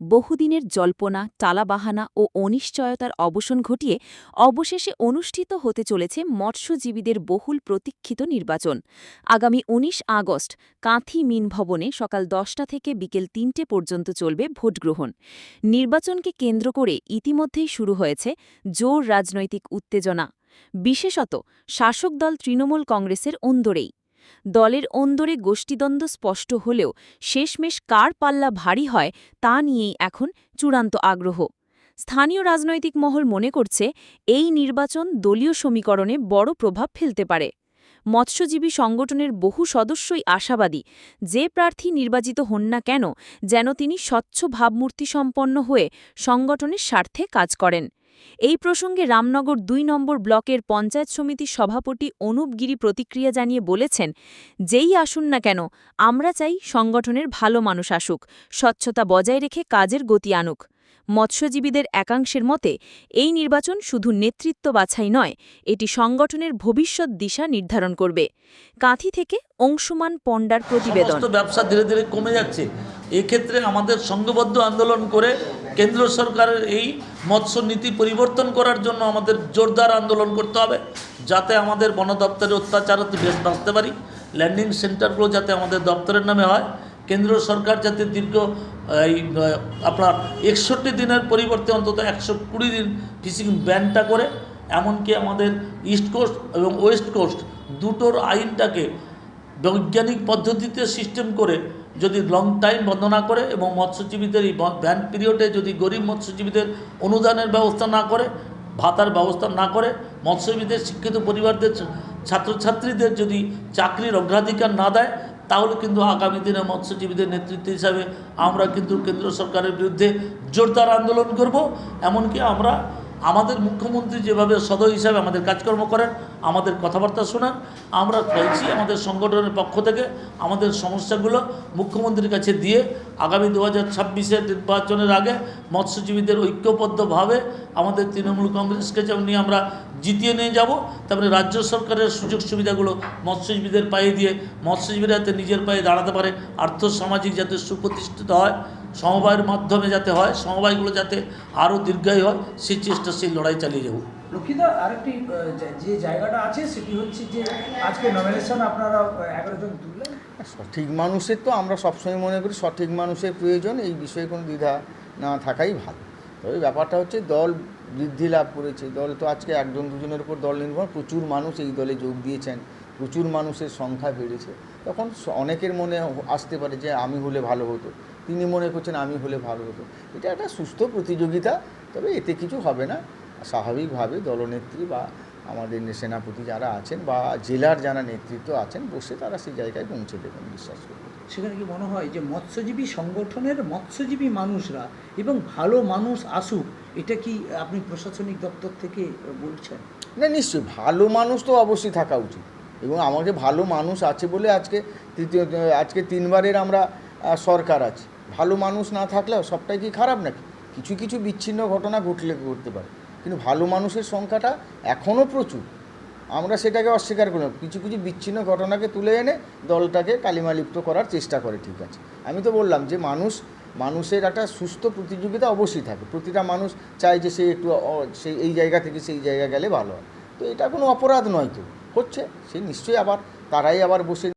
বহুদিনের জল্পনা, টালাবাহানা ও অনিশ্চয়তার অবসান ঘটিয়ে অবশেষে অনুষ্ঠিত হতে চলেছে মৎস্যজীবীদের বহুল প্রতীক্ষিত নির্বাচন। আগামী ১৯ আগস্ট কাঁথি মিন ভবনে সকাল দশটা থেকে বিকেল তিনটে পর্যন্ত চলবে ভোটগ্রহণ। নির্বাচনকে কেন্দ্র করে ইতিমধ্যেই শুরু হয়েছে জোর রাজনৈতিক উত্তেজনা। বিশেষত শাসক দল তৃণমূল কংগ্রেসের অন্দরেই। দলের অন্দরে গোষ্ঠীদ্বন্দ্ব স্পষ্ট হলেও শেষমেশ কার পাল্লা ভারী হয় তা নিয়েই এখন চূড়ান্ত আগ্রহ। স্থানীয় রাজনৈতিক মহল মনে করছে এই নির্বাচন দলীয় সমীকরণে বড় প্রভাব ফেলতে পারে। মৎস্যজীবী সংগঠনের বহু সদস্যই আশাবাদী যে প্রার্থী নির্বাচিত হন না কেন যেন তিনি স্বচ্ছ ভাবমূর্তি সম্পন্ন হয়ে সংগঠনের স্বার্থে কাজ করেন। এই প্রসঙ্গে রামনগর দুই নম্বর ব্লকের পঞ্চায়েত সমিতির সভাপতি অনুপ গিরি প্রতিক্রিয়া জানিয়ে বলেছেন, যেই আসুন না কেন, আমরা চাই সংগঠনের ভালো মানুষ আসুক, স্বচ্ছতা বজায় রেখে কাজের গতি আনুক। মৎস্যজীবীদের একাংশের মতে, এই নির্বাচন শুধু নেতৃত্ব বাছাই নয়, এটি সংগঠনের ভবিষ্যৎ দিশা নির্ধারণ করবে। কাঁথি থেকে অংশুমান পণ্ডার প্রতিবেদন। ব্যবসা ধীরে ধীরে কমে যাচ্ছে। এক্ষেত্রে আমাদের সংঘবদ্ধ আন্দোলন করে কেন্দ্র সরকারের এই মৎস্য নীতি পরিবর্তন করার জন্য আমাদের জোরদার আন্দোলন করতে হবে, যাতে আমাদের বন দপ্তরের অত্যাচারতে বেশ বাঁচতে পারি, ল্যান্ডিং সেন্টারগুলো যাতে আমাদের দপ্তরের নামে হয় কেন্দ্র সরকার যাতে দীর্ঘ এই আপনার একষট্টি দিনের পরিবর্তে অন্তত একশো কুড়ি দিন ফিশিং ব্যানটা করে, এমনকি আমাদের ইস্ট কোস্ট এবং ওয়েস্ট কোস্ট দুটোর আইনটাকে বৈজ্ঞানিক পদ্ধতিতে সিস্টেম করে যদি লং টাইম বন্ধ না করে এবং মৎস্যজীবীদের এই ব্যান পিরিয়ডে যদি গরিব মৎস্যজীবীদের অনুদানের ব্যবস্থা না করে, ভাতার ব্যবস্থা না করে, মৎস্যজীবীদের শিক্ষিত পরিবারদের ছাত্রছাত্রীদের যদি চাকরির অগ্রাধিকার না দেয় তাহলে কিন্তু আগামী দিনে মৎস্যজীবীদের নেতৃত্ব হিসাবে আমরা কিন্তু কেন্দ্র সরকারের বিরুদ্ধে জোরদার আন্দোলন করব। এমনকি আমরা আমাদের মুখ্যমন্ত্রী যেভাবে সদয় হিসাবে আমাদের কাজকর্ম করেন, আমাদের কথাবার্তা শোনান, আমরা চাইছি আমাদের সংগঠনের পক্ষ থেকে আমাদের সমস্যাগুলো মুখ্যমন্ত্রীর কাছে দিয়ে আগামী দু হাজার ছাব্বিশের নির্বাচনের আগে মৎস্যজীবীদের ঐক্যবদ্ধভাবে আমাদের তৃণমূল কংগ্রেসকে যেমন আমরা জিতিয়ে নিয়ে যাব তারপরে রাজ্য সরকারের সুযোগ সুবিধাগুলো মৎস্যজীবীদের পায়ে দিয়ে মৎস্যজীবীরা যাতে নিজের পায়ে দাঁড়াতে পারে আর্থ সামাজিক যাতে সুপ্রতিষ্ঠিত হয়, সমবায়ের মাধ্যমে যাতে হয়, সমবায়গুলো যাতে আরও দীর্ঘায়ী হয় সেই চেষ্টা সেই লড়াই চালিয়ে যাব। লক্ষ্মীদা আরেকটি যে- জায়গাটা আছে সেটি হচ্ছে যে আজকে নমিনেশন আপনারা এগারো জন সঠিক মানুষের তো আমরা সবসময় মনে করি সঠিক মানুষের প্রয়োজন, এই বিষয়ে কোনো দ্বিধা না থাকাই ভালো। তবে ব্যাপারটা হচ্ছে দল বৃদ্ধি লাভ করেছে। দল তো আজকে একজন দুজনের উপর দল নির্ভর। প্রচুর মানুষ এই দলে যোগ দিয়েছেন, প্রচুর মানুষের সংখ্যা বেড়েছে। তখন অনেকের মনে আসতে পারে যে আমি হলে ভালো হতো। তিনি মনে করছেন আমি হলে ভালো হতো। এটা একটা সুস্থ প্রতিযোগিতা, তবে এতে কিছু হবে না। স্বাভাবিকভাবে দলনেত্রী বা আমাদের সেনাপতি যারা আছেন বা জেলার যারা নেতৃত্ব আছেন বসে তারা সেই জায়গায় পৌঁছে দেবেন বিশ্বাস করি সেখানে কি মনে হয় যে মৎস্যজীবী সংগঠনের মৎস্যজীবী মানুষরা এবং ভালো মানুষ আসুক এটা কি আপনি প্রশাসনিক দপ্তর থেকে বলছেন? না নিশ্চয়ই। ভালো মানুষ তো অবশ্যই থাকা উচিত এবং আমাদের ভালো মানুষ আছে বলে আজকে তৃতীয় আজকে তিনবারের আমরা সরকার আছে। ভালো মানুষ না থাকলেও সবটাই কি খারাপ নাকি? কিছু কিছু বিচ্ছিন্ন ঘটনা ঘটলে ঘটতে পারে। কিন্তু ভালো মানুষের সংখ্যাটা এখনও প্রচুর। আমরা সেটাকে অস্বীকার করি কিছু কিছু বিচ্ছিন্ন ঘটনাকে তুলে এনে দলটাকে কালিমালিপ্ত করার চেষ্টা করে, ঠিক আছে? আমি তো বললাম যে মানুষ, মানুষের একটা সুস্থ প্রতিযোগিতা অবশ্যই থাকে। প্রতিটা মানুষ চায় যে সে একটু সেই এই জায়গা থেকে সেই জায়গা গেলে ভালো হয়। তো এটা কোনো অপরাধ নয় তো। হচ্ছে, সে নিশ্চয়ই আবার, তারাই আবার বসে